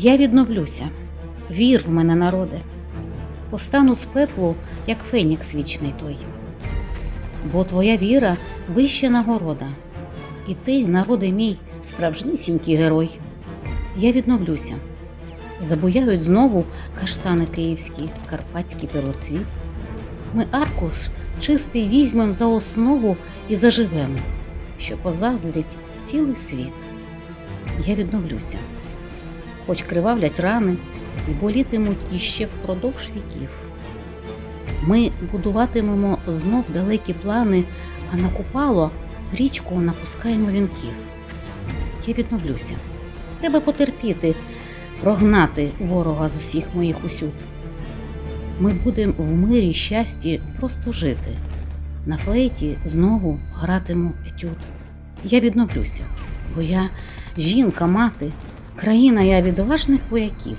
Я відновлюся, вір в мене, народе, постану з пеплу, як фенікс вічний той. Бо твоя віра вища нагорода, і ти, народи мій, справжнісінький герой. Я відновлюся. Забуяють знову каштани київські, карпатський первоцвіт. Ми аркуш чистий візьмем за основу і заживемо, що позаздрить цілий світ. Я відновлюся, хоч кривавлять рани і болітимуть іще впродовж віків. Ми будуватимемо знов далекі плани, а на купало річку напускаємо вінків. Я відновлюся. Треба потерпіти, прогнати ворога з усіх моїх усюд. Ми будемо в мирі щасті просто жити. На флейті знову гратиму етюд. Я відновлюся, бо я жінка, мати, країна я відважних вояків.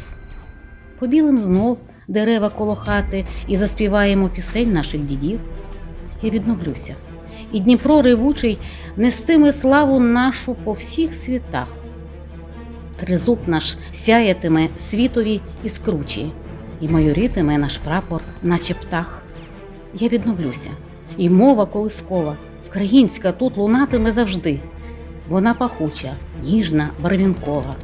Побілим знов дерева коло хати і заспіваємо пісень наших дідів. Я відновлюся, і Дніпро ревучий нестиме славу нашу по всіх світах. Тризуб наш сяятиме світові іскручі, і майорітиме наш прапор, наче птах. Я відновлюся, і мова колискова, українська тут лунатиме завжди. Вона пахуча, ніжна, барвінкова.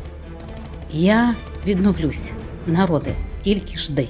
Я відновлюсь, народи, тільки жди.